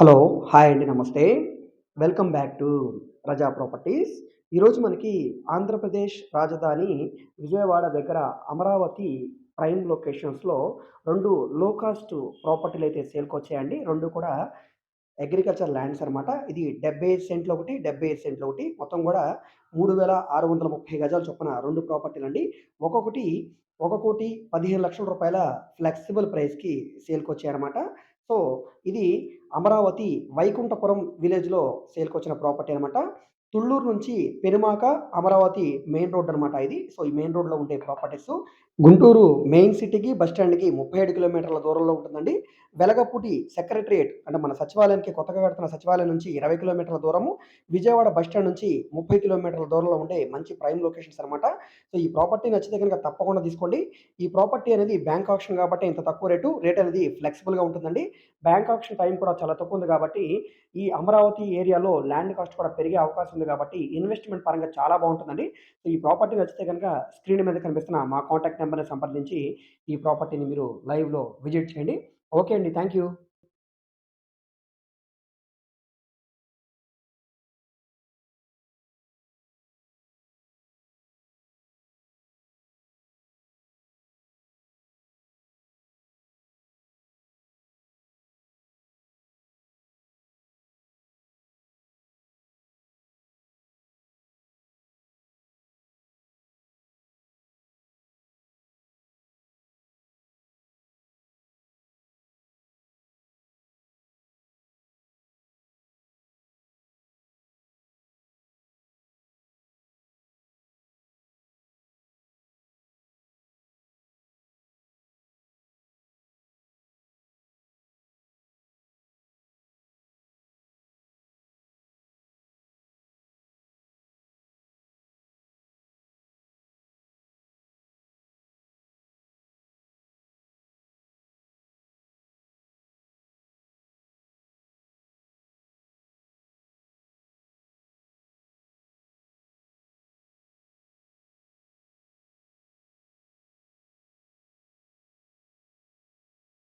Hello hi అండి నమస్తే. Welcome back to Praja properties. ఈరోజు మనకి ఆంధ్రప్రదేశ్ రాజధాని విజయవాడ దగ్గర అమరావతి ప్రైమ్ లొకేషన్స్లో రెండు లో కాస్ట్ ప్రాపర్టీలు అయితే సేల్కి వచ్చాయండి రెండు కూడా అగ్రికల్చర్ ల్యాండ్స్ అనమాట ఇది డెబ్బై ఐదు సెంట్లు ఒకటి డెబ్బై ఐదు సెంట్లు ఒకటి. మొత్తం కూడా మూడు వేల ఆరు వందల ముప్పై గజాల చొప్పున రెండు ప్రాపర్టీలు అండి. ఒక్కొక్కటి ఒక కోటి పదిహేను లక్షల రూపాయల ఫ్లెక్సిబుల్ ప్రైస్కి సేల్కి వచ్చాయన్నమాట సో ఇది అమరావతి వైకుంఠపురం విలేజ్లో సేల్కి వచ్చిన ప్రాపర్టీ అనమాట తుళ్ళూరు నుంచి పెనుమాక అమరావతి మెయిన్ రోడ్ అనమాట ఇది. సో ఈ మెయిన్ రోడ్లో ఉండే ప్రాపర్టీస్. గుంటూరు మెయిన్ సిటీకి బస్ స్టాండ్కి ముప్పై ఏడు కిలోమీటర్ల దూరంలో ఉంటుందండి. వెలగపూటి సెక్రటరియేట్ అంటే మన సచివాలయానికి కొత్తగా కడుతున్న సచివాలయం నుంచి ఇరవై కిలోమీటర్ల దూరము. విజయవాడ బస్ స్టాండ్ నుంచి ముప్పై కిలోమీటర్ల దూరంలో ఉండే మంచి ప్రైమ్ లొకేషన్స్ అనమాట సో ఈ ప్రాపర్టీ నచ్చితే కనుక తప్పకుండా తీసుకోండి. ఈ ప్రాపర్టీ అనేది బ్యాంక్ ఆప్షన్ కాబట్టి ఇంత తక్కువ రేటు రేట్ అనేది ఫ్లెక్సిబుల్గా ఉంటుందండి. బ్యాంక్ ఆప్షన్ టైం కూడా చాలా తక్కువ ఉంది కాబట్టి ఈ అమరావతి ఏరియాలో ల్యాండ్ కాస్ట్ కూడా పెరిగే అవకాశం వస్తుంది కాబట్టి ఇన్వెస్ట్మెంట్ పరంగా చాలా బాగుంటుందండి. సో ఈ ప్రాపర్టీ నచ్చితే కనుక స్క్రీన్ మీద కనిపిస్తున్న మా కాంటాక్ట్ నెంబర్ని సంప్రదించి ఈ ప్రాపర్టీని మీరు లైవ్లో విజిట్ చేయండి. ఓకే అండి. Thank you